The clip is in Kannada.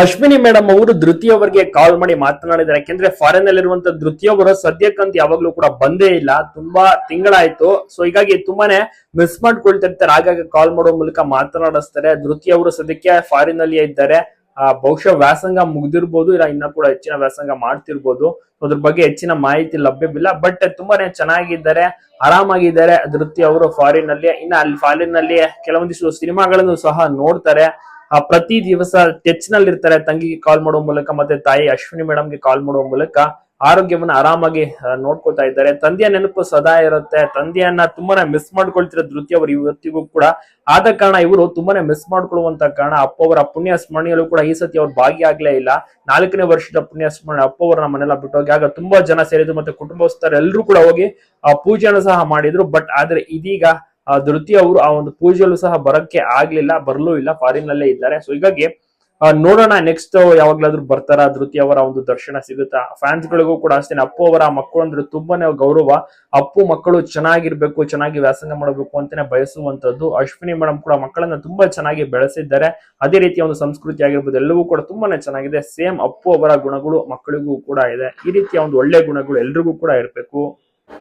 ಅಶ್ವಿನಿ ಮೇಡಮ್ ಅವರು ಧೃತಿ ಅವರಿಗೆ ಕಾಲ್ ಮಾಡಿ ಮಾತನಾಡಿದ್ದಾರೆ. ಯಾಕೆಂದ್ರೆ ಫಾರಿನ್ ಅಲ್ಲಿರುವಂತ ಧೃತಿ ಅವರು ಸದ್ಯಕ್ಕಂತ ಯಾವಾಗ್ಲೂ ಕೂಡ ಬಂದೇ ಇಲ್ಲ. ತುಂಬಾ ತಿಂಗಳಾಯ್ತು. ಸೊ ಹೀಗಾಗಿ ತುಂಬಾನೇ ಮಿಸ್ ಮಾಡ್ಕೊಳ್ತಿರ್ತಾರೆ. ಹಾಗಾಗಿ ಕಾಲ್ ಮಾಡೋ ಮೂಲಕ ಮಾತನಾಡಿಸ್ತಾರೆ. ಧೃತಿ ಅವರು ಸದ್ಯಕ್ಕೆ ಫಾರಿನ್ ಅಲ್ಲಿಯೇ ಇದ್ದಾರೆ. ಆ, ಬಹುಶಃ ವ್ಯಾಸಂಗ ಮುಗ್ದಿರ್ಬೋದು. ಇಲ್ಲ ಇನ್ನ ಕೂಡ ಹೆಚ್ಚಿನ ವ್ಯಾಸಂಗ ಮಾಡ್ತಿರ್ಬೋದು. ಅದ್ರ ಬಗ್ಗೆ ಹೆಚ್ಚಿನ ಮಾಹಿತಿ ಲಭ್ಯವಿಲ್ಲ. ಬಟ್ ತುಂಬಾನೇ ಚೆನ್ನಾಗಿದ್ದಾರೆ. ಆರಾಮಾಗಿದ್ದಾರೆ. ಧೃತಿ ಅವರು ಫಾರಿನ್ ಅಲ್ಲಿ ಇನ್ನ ಅಲ್ಲಿ ಫಾರಿನ್ನಲ್ಲಿ ಕೆಲವೊಂದಿಷ್ಟು ಸಿನಿಮಾಗಳನ್ನು ಸಹ ನೋಡ್ತಾರೆ. ಪ್ರತಿ ದಿವಸ ಟೆಚ್ನಲ್ಲಿ ಇರ್ತಾರೆ ತಂಗಿಗೆ ಕಾಲ್ ಮಾಡುವ ಮೂಲಕ ಮತ್ತೆ ತಾಯಿ ಅಶ್ವಿನಿ ಮೇಡಮ್ಗೆ ಕಾಲ್ ಮಾಡುವ ಮೂಲಕ ಆರೋಗ್ಯವನ್ನ ಆರಾಮಾಗಿ ಆ, ನೋಡ್ಕೊತಾ ಇದ್ದಾರೆ. ತಂದೆಯ ನೆನಪು ಸದಾ ಇರುತ್ತೆ. ತಂದೆಯನ್ನ ತುಂಬಾನೇ ಮಿಸ್ ಮಾಡ್ಕೊಳ್ತಿರೋ ಧೃತಿ ಅವರು ಇವತ್ತಿಗೂ ಕೂಡ ಆದ ಕಾರಣ ಇವರು ತುಂಬಾನೇ ಮಿಸ್ ಮಾಡ್ಕೊಳ್ಳುವಂತ ಕಾರಣ ಅಪ್ಪ ಅವರ ಪುಣ್ಯ ಸ್ಮರಣೆಯಲ್ಲೂ ಕೂಡ ಈ ಸತಿ ಅವ್ರು ಭಾಗಿಯಾಗ್ಲೇ ಇಲ್ಲ. ನಾಲ್ಕನೇ ವರ್ಷದ ಪುಣ್ಯ ಸ್ಮರಣೆ ಅಪ್ಪ ಅವರನ್ನ ಬಿಟ್ಟೋಗಿ ಆಗ ತುಂಬಾ ಜನ ಸೇರಿದ್ರು ಮತ್ತೆ ಕುಟುಂಬಸ್ಥರೆಲ್ಲರೂ ಕೂಡ ಹೋಗಿ ಆ ಪೂಜೆಯನ್ನು ಸಹ ಮಾಡಿದ್ರು. ಬಟ್ ಆದ್ರೆ ಇದೀಗ ಆ ಧೃತಿ ಅವರು ಆ ಒಂದು ಪೂಜೆಯಲ್ಲೂ ಸಹ ಬರಕ್ಕೆ ಆಗ್ಲಿಲ್ಲ, ಬರ್ಲೂ ಇಲ್ಲ ಫಾರಿನ್ ಅಲ್ಲೇ ಇದ್ದಾರೆ. ಸೊ ಹೀಗಾಗಿ ನೋಡೋಣ ನೆಕ್ಸ್ಟ್ ಯಾವಾಗ್ಲಾದ್ರೂ ಬರ್ತಾರ ಧೃತಿ ಅವರ ಒಂದು ದರ್ಶನ ಸಿಗುತ್ತಾ? ಫ್ಯಾನ್ಸ್ ಗಳಿಗೂ ಕೂಡ ಅಷ್ಟೇ ಅಪ್ಪು ಅವರ ಮಕ್ಕಳು ಅಂದ್ರೆ ತುಂಬಾನೇ ಗೌರವ. ಅಪ್ಪು ಮಕ್ಕಳು ಚೆನ್ನಾಗಿರ್ಬೇಕು, ಚೆನ್ನಾಗಿ ವ್ಯಾಸಂಗ ಮಾಡಬೇಕು ಅಂತಾನೆ ಬಯಸುವಂತದ್ದು ಅಶ್ವಿನಿ ಮೇಡಮ್ ಕೂಡ ಮಕ್ಕಳನ್ನ ತುಂಬಾ ಚೆನ್ನಾಗಿ ಬೆಳೆಸಿದ್ದಾರೆ. ಅದೇ ರೀತಿಯ ಒಂದು ಸಂಸ್ಕೃತಿ ಆಗಿರ್ಬೋದು ಎಲ್ಲವೂ ಕೂಡ ತುಂಬಾನೇ ಚೆನ್ನಾಗಿದೆ. ಸೇಮ್ ಅಪ್ಪು ಅವರ ಗುಣಗಳು ಮಕ್ಕಳಿಗೂ ಕೂಡ ಇದೆ. ಈ ರೀತಿಯ ಒಂದು ಒಳ್ಳೆ ಗುಣಗಳು ಎಲ್ರಿಗೂ ಕೂಡ ಇರಬೇಕು.